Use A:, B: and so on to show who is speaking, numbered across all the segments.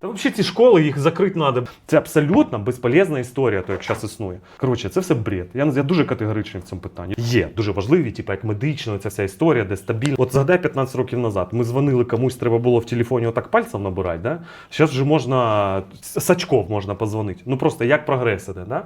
A: Та взагалі ці школи їх закрити треба. Це абсолютно безполезна історія, то як зараз існує. Коротше, це все бред. Я, я дуже категоричний в цьому питанні. Є дуже важливі, типу як медична, ця вся історія, де стабільно. От згадай 15 років назад. Ми дзвонили комусь, треба було в телефоні отак пальцем набирати. Да? Зараз вже можна сачков можна позвонити. Ну просто як прогрес іде, да?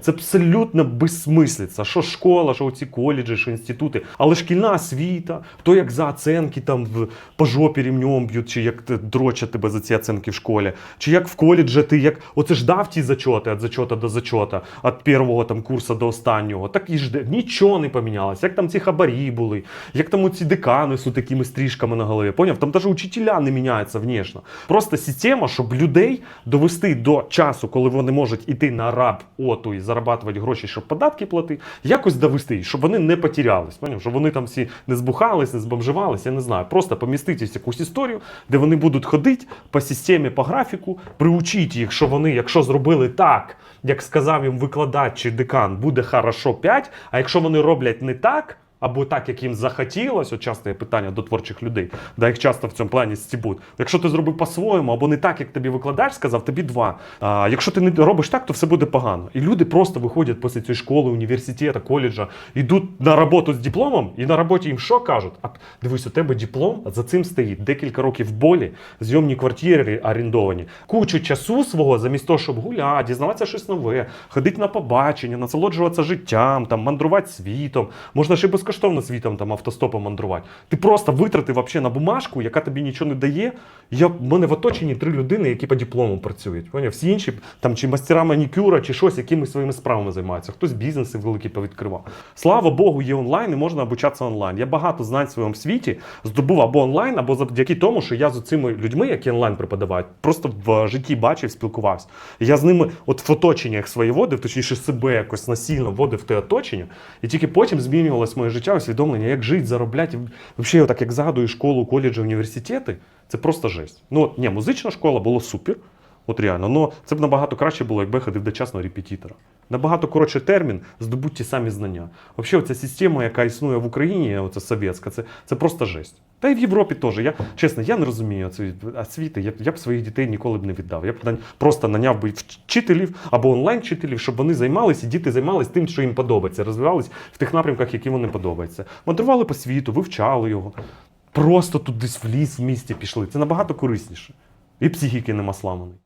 A: Це абсолютно безсмислиця. Що школа, що ці коледжі, що інститути. Але шкільна освіта, то як за оценки там в по жопі рівнем б'ють, чи як дрочать тебе за ці оценки в школі, чи як в коледжі ти як оце ж дав ті зачоти від зачота до зачота, від першого там курсу до останнього. Так і жде. Нічого не помінялось. Як там ці хабарі були, як там оці декани з такими стрижками на голові. Поняв? Там навіть учителя не міняються внешне. Просто система, щоб людей довести до часу, коли вони можуть іти на раб оту і зарабатувати гроші, щоб податки платити, якось довести, щоб вони не потерялись. Поняв? Щоб вони там всі не збухались, не збомживались, я не знаю. Просто поміститись якусь історію, де вони будуть ходити по системі, по графіку, приучіть їх, що вони, якщо зробили так, як сказав їм викладач чи декан, буде хорошо 5, а якщо вони роблять не так. Або так, як їм захотілось, от часто є питання до творчих людей, да їх часто в цьому плані стібуть. Якщо ти зробив по-своєму, або не так, як тобі викладач сказав, тобі два. А якщо ти не робиш так, то все буде погано. І люди просто виходять після цієї школи, університету, коледжа, йдуть на роботу з дипломом, і на роботі їм що кажуть? А дивись, у тебе диплом, за цим стоїть декілька років болі, зйомні квартири орендовані, кучу часу свого, замість того, щоб гуляти, дізнаватися щось нове, ходити на побачення, насолоджуватися життям, там, мандрувати світом, можна ще й безкоштовно світом там автостопом мандрувати. Ти просто витратив вообще на бумажку, яка тобі нічого не дає. Я, в мене в оточенні три людини, які по диплому працюють. Поняв? Всі інші там чи мастера манікюра, чи щось, якимись своїми справами займаються. Хтось бізнеси великі повідкривав. Слава Богу, є онлайн і можна обучатися онлайн. Я багато знань в своєму світі здобув або онлайн, або завдяки тому, що я з цими людьми, які онлайн преподавають, просто в житті бачив, спілкувався. Я з ними, от в оточеннях своє водив, точніше себе якось насильно вводив те оточення, і тільки потім змінювалось моє життя, усвідомлення, як жити, заробляти. Взагалі, так як згадую школу, коледжі, університети, це просто жесть. Ну, ні, музична школа було супер. От реально, ну це б набагато краще було, якби я ходив до частного репетитора. Набагато коротший термін здобуть ті самі знання. Взагалі, ця система, яка існує в Україні, оця совєтська, це, це просто жесть. Та й в Європі теж. Я чесно, я не розумію освіти. Я, я б своїх дітей ніколи б не віддав. Я б просто наняв би вчителів або онлайн-вчителів, щоб вони займалися, і діти займалися тим, що їм подобається, розвивались в тих напрямках, які вони подобаються. Мандрували по світу, вивчали його. Просто тут десь в ліс в місті пішли. Це набагато корисніше. І психіки нема сламаної.